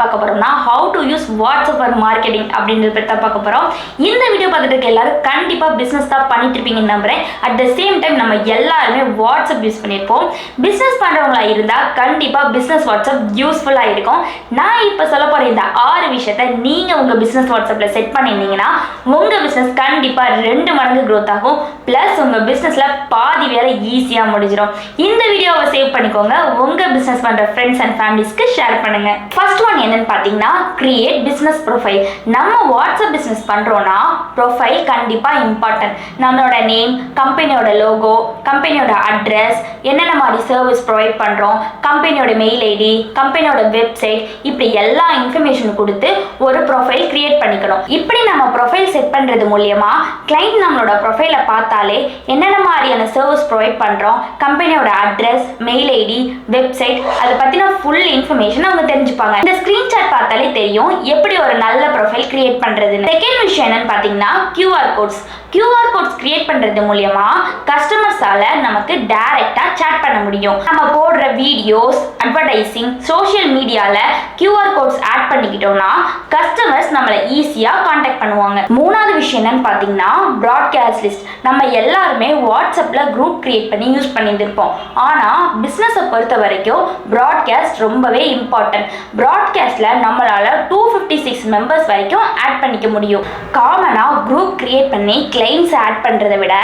பார்க்க போகிறோம்னா how to use WhatsApp for marketing அப்படின்றத பற்றி தான் பார்க்க போகிறோம் இந்த வீடியோ பார்த்துட்டு இருக்க எல்லாரும் கண்டிப்பாக பிஸ்னஸ் தான் பண்ணிட்டு இருப்பீங்கன்னு நம்புறேன். அட் த சேம் டைம் நம்ம எல்லாருமே வாட்ஸ்அப் யூஸ் பண்ணியிருப்போம் பிஸ்னஸ் பண்ணுறவங்களா இருந்தால் கண்டிப்பாக பிஸ்னஸ் வாட்ஸ்அப் யூஸ்ஃபுல்லாக இருக்கும். நான் இப்போ சொல்ல போகிற இந்த ஆறு விஷயத்த நீங்கள் உங்கள் பிஸ்னஸ் வாட்ஸ்அப்பில் செட் பண்ணியிருந்தீங்கன்னா உங்கள் பிஸ்னஸ் கண்டிப்பாக ரெண்டு மடங்கு க்ரோத் ஆகும். ப்ளஸ் உங்கள் பிஸ்னஸில் பாதி வேலை ஈஸியாக முடிஞ்சிடும் இந்த வீடியோவை சேவ் பண்ணிக்கோங்க. உங்கள் பிஸ்னஸ் பண்ணுற ஃப்ரெண்ட்ஸ் அண்ட் ஃபேமிலிஸ்க்கு ஷேர் பண்ணுங்கள் ஃபர்ஸ்ட் ஒன் என்னன்னு பார்த்தீங்கன்னா கிரியேட் பிஸ்னஸ் ப்ரொஃபைல் நம்ம வாட்ஸ்அப் பிஸ்னஸ் பண்ணுறோன்னா ப்ரொஃபைல் கண்டிப்பாக இம்பார்ட்டன்ட் நம்மளோட நேம் கம்பெனியோட லோகோ கம்பெனியோட அட்ரஸ் என்னென்ன மாதிரி சர்வீஸ் ப்ரொவைட் பண்ணுறோம் கம்பெனியோட மெயில் ஐடி கம்பெனியோட வெப்சைட் இப்படி எல்லா இன்ஃபர்மேஷன் கொடுத்து ஒரு ப்ரொஃபைல் கிரியேட் பண்ணிக்கணும். இப்படி நம்ம ப்ரொஃபைல் செட் பண்ணுறது மூலியமாக கிளைண்ட் நம்மளோட ப்ரொஃபைலை பார்த்தாலே என்னென்ன மாதிரியான சர்வீஸ் ப்ரொவைட் பண்ணுறோம் கம்பெனியோட அட்ரஸ் மெயில் ஐடி வெப்சைட் அதை பற்றின ஃபுல் இன்ஃபர்மேஷன் அவங்க தெரிஞ்சுப்பாங்க. இந்த ஸ்க்ரீன்ஷாட் பார்த்தாலே தெரியும் எப்படி ஒரு நல்ல ப்ரொஃபைல் கிரியேட் பண்ணுறதுன்னு செகண்ட் விஷயம் என்னன்னு பார்த்தீங்கன்னா QR codes QR codes create பண்ணுறது மூலயமா கஸ்டமர்ஸால நமக்கு டைரெக்டாக சேட் பண்ண முடியும். நம்ம போடுற வீடியோஸ் அட்வர்டைசிங் சோஷியல் மீடியாவில் கியூஆர் கோட்ஸ் ஆட் பண்ணிக்கிட்டோம்னா கஸ்டமர்ஸ் நம்மளை ஈஸியாக காண்டாக்ட் பண்ணுவாங்க. மூணாவது விஷயம் என்னன்னு பார்த்தீங்கன்னா ப்ராட்காஸ்ட் லிஸ்ட் நம்ம எல்லாருமே வாட்ஸ்அப்பில் குரூப் கிரியேட் பண்ணி யூஸ் பண்ணியிருந்திருப்போம் ஆனால் பிஸ்னஸை பொறுத்த வரைக்கும் ப்ராட்காஸ்ட் ரொம்பவே இம்பார்ட்டன்ட் ப்ராட்காஸ்டில் நம்மளால் டூ ஃபிஃப்டி சிக்ஸ் மெம்பர்ஸ் வரைக்கும் ஆட் பண்ணிக்க முடியும். காமனாக குரூப் க்ரியேட் பண்ணி கிளைண்ட்ஸ் ஆட் பண்ணுறதை விட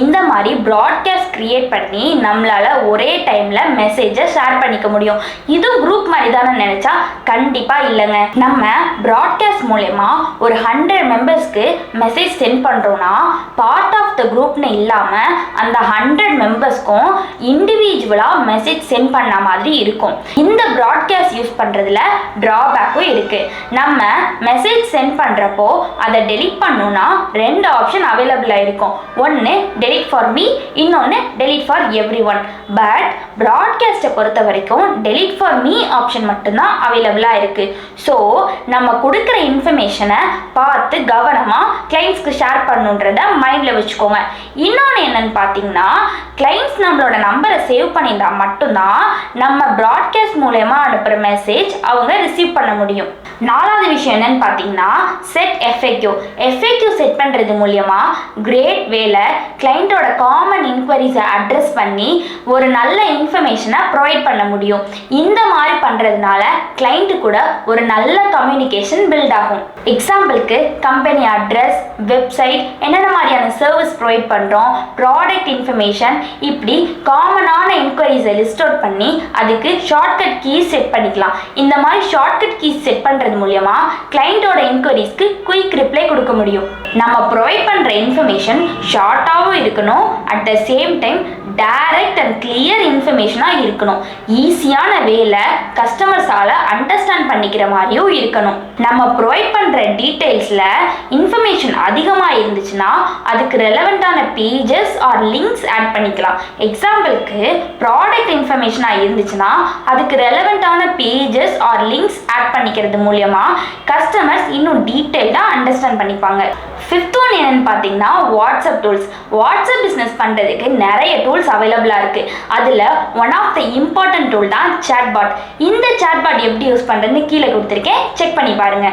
இந்த மாதிரி ப்ராட்காஸ்ட் கிரியேட் பண்ணி நம்மளால் ஒரே டைமில் மெசேஜை ஷேர் பண்ணிக்க முடியும். இது குரூப் மாதிரி தானே நினச்சா கண்டிப்பாக இல்லைங்க. நம்ம ப்ராட்காஸ்ட் மூலயமா ஒரு ஹண்ட்ரட் மெம்பர்ஸ்க்கு மெசேஜ் சென்ட் பண்ணுறோன்னா பார்ட் ஆஃப் த குரூப்னு இல்லாமல் அந்த ஹண்ட்ரட் மெம்பர்ஸ்க்கும் இண்டிவிஜுவலாக மெசேஜ் சென்ட் பண்ண மாதிரி இருக்கும். இந்த ப்ராட்காஸ்ட் யூஸ் பண்ணுறதுல ட்ராபேக்கும் இருக்குது நம்ம மெசேஜ் சென்ட் பண்ணுறப்போ அதை டெலிட் பண்ணணும்னா ரெண்டு ஆப்ஷன் அவைலபிளாக இருக்கும். ஒன்று டெலிட் ஃபார் மீ இன்னொன்று delete for everyone but ப்ராட்காஸ்ட்டை பொறுத்த வரைக்கும் டெலிட் ஃபார் மீ ஆப்ஷன் மட்டும்தான் அவைலபிளாக இருக்குது ஸோ நம்ம கொடுக்குற இன்ஃபர்மேஷனை பார்த்து கவனமாக கிளைண்ட்ஸ்க்கு ஷேர் பண்ணுன்றத மைண்டில் வச்சுக்கோங்க. இன்னொன்று என்னன்னு பார்த்தீங்கன்னா கிளைண்ட்ஸ் நம்மளோட நம்பர் சேவ் பண்ணியிருந்தா மட்டும்தான் நம்ம ப்ராட்காஸ்ட் மூலயமா அனுப்புகிற மெசேஜ் அவங்க ரிசீவ் பண்ண முடியும். நாலாவது விஷயம் என்னன்னு பார்த்தீங்கன்னா செட் எஃப்எக்யூ எஃப்எக்யூ செட் பண்ணுறது மூலியமா கிரேட் வேலை கிளைண்ட்டோட காமன் இன்கொயரிஸை அட்ரஸ் பண்ணி ஒரு நல்ல இன்ஃபர்மேஷனை ப்ரொவைட் பண்ண முடியும். இந்த மாதிரி பண்ணுறதுனால கிளைண்ட்டு கூட ஒரு நல்ல கம்யூனிகேஷன் பில்ட் ஆகும். எக்ஸாம்பிளுக்கு கம்பெனி அட்ரஸ் வெப்சைட் என்னென்ன மாதிரியான சர்வீஸ் ப்ரொவைட் பண்ணுறோம் ப்ராடக்ட் இன்ஃபர்மேஷன் இப்படி காமனாக காமனான என்கொயரிஸை லிஸ்ட் அவுட் பண்ணி அதுக்கு ஷார்ட்கட் கீஸ் செட் பண்ணிக்கலாம். இந்த மாதிரி ஷார்ட்கட் கீஸ் செட் பண்ணுறது மூலயமா கிளைண்ட்டோட இன்கொயரிஸ்க்கு குயிக் ரிப்ளை கொடுக்க முடியும். நம்ம ப்ரொவைட் பண்ணுற இன்ஃபர்மேஷன் ஷார்ட்டாகவும் இருக்கணும். At the same time direct and clear இன்ஃபர்மேஷனாக இருக்கணும். ஈஸியான வேலை கஸ்டமர்ஸால் அண்டர்ஸ்டாண்ட் பண்ணிக்கிற மாதிரியும் இருக்கணும். நம்ம ப்ரொவைட் பண்ணுற டீட்டெயில்ஸில் இன்ஃபர்மேஷன் அதிகமாக இருந்துச்சுன்னா அதுக்கு ரெலவெண்ட்டான பேஜஸ் ஆர் லிங்க்ஸ் ஆட் பண்ணிக்கலாம். எக்ஸாம்பிளுக்கு ப்ராடக்ட் இன்ஃபர்மேஷனாக இருந்துச்சுன்னா அதுக்கு ரெலவெண்ட்டான பேஜஸ் ஆர் லிங்க்ஸ் ஆட் பண்ணிக்கிறது மூலயமா கஸ்டமர்ஸ் இன்னும் டீட்டெயில்டாக அண்டர்ஸ்டாண்ட் பண்ணிப்பாங்க. ஃபிஃப்த் ஒன் என்னன்னு பார்த்தீங்கன்னா வாட்ஸ்அப் டூல்ஸ் வாட்ஸ்அப் பிஸ்னஸ் பண்ணுறதுக்கு நிறைய டூல்ஸ் அவைலபிளாக இருக்குது அதில் one of the important tool தான் சாட்பாட் இந்த சாட்பாட் எப்படி யூஸ் பண்ணுறதுன்னு கீழே கொடுத்துருக்கேன். செக் பண்ணி பாருங்க.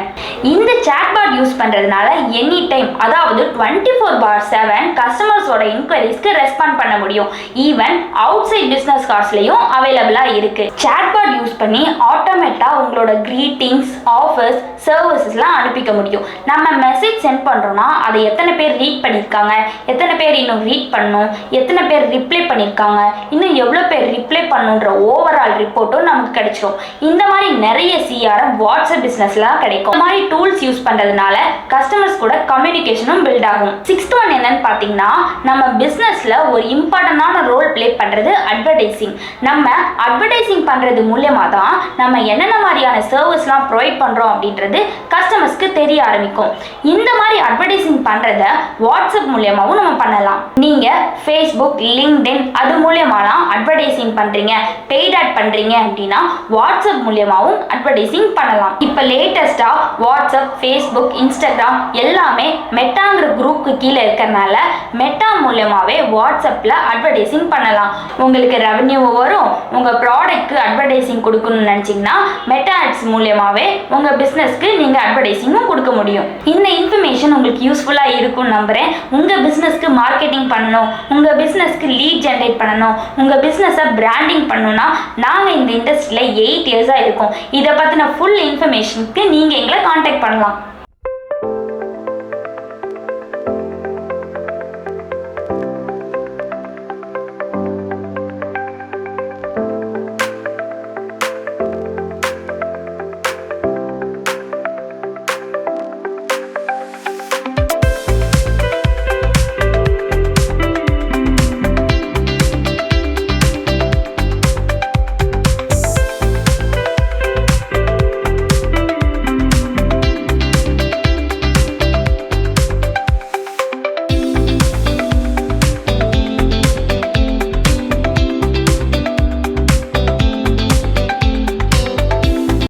இந்த சாட்பாட் யூஸ் பண்ணுறதுனால எனி டைம் அதாவது டுவெண்ட்டி ஃபோர் பார் செவன் கஸ்டமர்ஸோட இன்கொயரிஸ்க்கு ரெஸ்பாண்ட் பண்ண முடியும். ஈவன் அவுட் சைட் பிஸ்னஸ் கார்ட்ஸ்லையும் அவைலபிளாக இருக்குது சாட்பாட் யூஸ் பண்ணி ஆட்டோமேட்டாக உங்களோட க்ரீட்டிங்ஸ் ஆஃபர்ஸ் சர்வீசஸ்லாம் அனுப்பிக்க முடியும். நம்ம மெசேஜ் சென்ட் பண்ணுறோன்னா அதை எத்தனை பேர் ரீட் பண்ணியிருக்காங்க எத்தனை பேர் இன்னும் ரீட் பண்ணும் எத்தனை பேர் ரிப்ளை பண்ணியிருக்காங்க இன்னும் எவ்வளோ பேர் ரிப்ளை பண்ணுன்ற ஓவரால் ரிப்போர்ட்டும் நமக்கு கிடைச்சிரும். இந்த மாதிரி நிறைய சிஆர்எம் வாட்ஸ்அப் பிஸ்னஸ்லாம் கிடைக்கும். இந்த மாதிரி டூல்ஸ் யூஸ் பண்ணுறதுனால கஸ்டமர்ஸ் கூட கம்யூனிகேஷனும் பில்ட் ஆகும். சிக்ஸ்த் ஒன் என்னன்னு பார்த்தீங்கன்னா நம்ம பிஸ்னஸில் ஒரு இம்பார்ட்டண்டான ரோல் ப்ளே பண்ணுறது அட்வர்டைஸிங் நம்ம அட்வர்டைஸிங் பண்ணுறது மூலயமா தான் நம்ம என்னென்ன மாதிரியான சர்வீஸ்லாம் ப்ரொவைட் பண்ணுறோம் அப்படின்றது கஸ்டமர்ஸ்க்கு தெரிய ஆரம்பிக்கும். இந்த மாதிரி அட்வர்டைஸிங் பண்ணுறத வாட்ஸ்அப் மூலியமாகவும் நம்ம பண்ணலாம். நீங்கள் ஃபேஸ்புக் லிங்க்டின் அது மூலியமாலாம் அட்வர்டைஸிங் பண்ணுறீங்க பெய்ட் ஆட் பண்ணுறீங்க அப்படின்னா வாட்ஸ்அப் மூலியமாகவும் அட்வர்டைஸிங் பண்ணலாம். இப்போ லேட்டஸ்ட்டாக வாட்ஸ்அப் ஃபேஸ்புக் இன்ஸ்டாகிராம் எல்லாமே மெட்டாங்கிற குரூப்புக்கு கீழே இருக்கிறனால மெட்டா மூலியமாகவே வாட்ஸ்அப்பில் அட்வர்டைஸிங் பண்ணலாம். உங்களுக்கு ரெவன்யூ வரும் உங்கள் ப்ராடக்ட்க்கு அட்வர்டைஸிங் கொடுக்கணும்னு நினச்சிங்கன்னா மெட்டா ஆட்ஸ் மூலியமாகவே உங்கள் பிஸ்னஸ்க்கு நீங்கள் அட்வர்டைஸிங்கும் கொடுக்க முடியும். இந்த இன்ஃபர்மேஷன் உங்களுக்கு யூஸ்ஃபுல்லாக இருக்கும்னு நம்புகிறேன் உங்கள் பிஸ்னஸ்க்கு மார்க்கெட்டிங் பண்ணணும். உங்கள் பிஸ்னஸ்க்கு லீட் ஜென்ரேட் பண்ணணும். உங்கள் பிஸ்னஸை பிராண்டிங் பண்ணணும்னா நாங்கள் இந்த இண்டஸ்ட்ரியில் எயிட் இயர்ஸாக இருக்கோம். இதை பற்றின ஃபுல் இன்ஃபர்மேஷனுக்கு நீங்கள் எங்களை காண்டாக்ட் பண்ணலாம்.